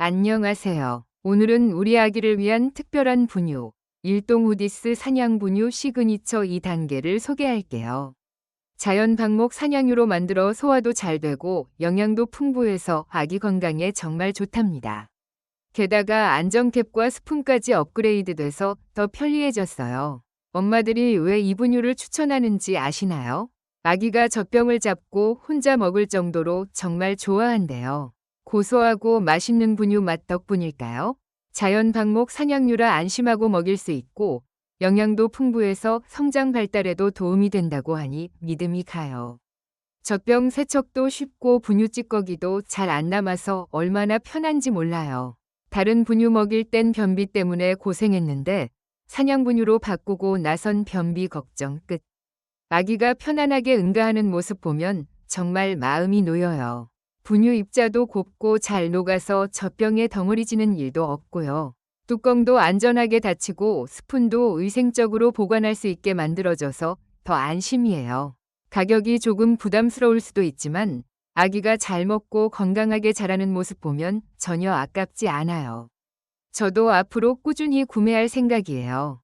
안녕하세요. 오늘은 우리 아기를 위한 특별한 분유, 일동 후디스 사냥 분유 시그니처 2단계를 소개할게요. 자연 방목 사냥유로 만들어 소화도 잘 되고 영양도 풍부해서 아기 건강에 정말 좋답니다. 게다가 안정캡과 스푼까지 업그레이드 돼서 더 편리해졌어요. 엄마들이 왜 이 분유를 추천하는지 아시나요? 아기가 젖병을 잡고 혼자 먹을 정도로 정말 좋아한대요. 고소하고 맛있는 분유 맛 덕분일까요? 자연 방목 사냥류라 안심하고 먹일 수 있고 영양도 풍부해서 성장 발달에도 도움이 된다고 하니 믿음이 가요. 젖병 세척도 쉽고 분유 찌꺼기도 잘 안 남아서 얼마나 편한지 몰라요. 다른 분유 먹일 땐 변비 때문에 고생했는데 사냥 분유로 바꾸고 나선 변비 걱정 끝. 아기가 편안하게 응가하는 모습 보면 정말 마음이 놓여요. 분유 입자도 곱고 잘 녹아서 젖병에 덩어리 지는 일도 없고요. 뚜껑도 안전하게 닫히고 스푼도 위생적으로 보관할 수 있게 만들어져서 더 안심이에요. 가격이 조금 부담스러울 수도 있지만 아기가 잘 먹고 건강하게 자라는 모습 보면 전혀 아깝지 않아요. 저도 앞으로 꾸준히 구매할 생각이에요.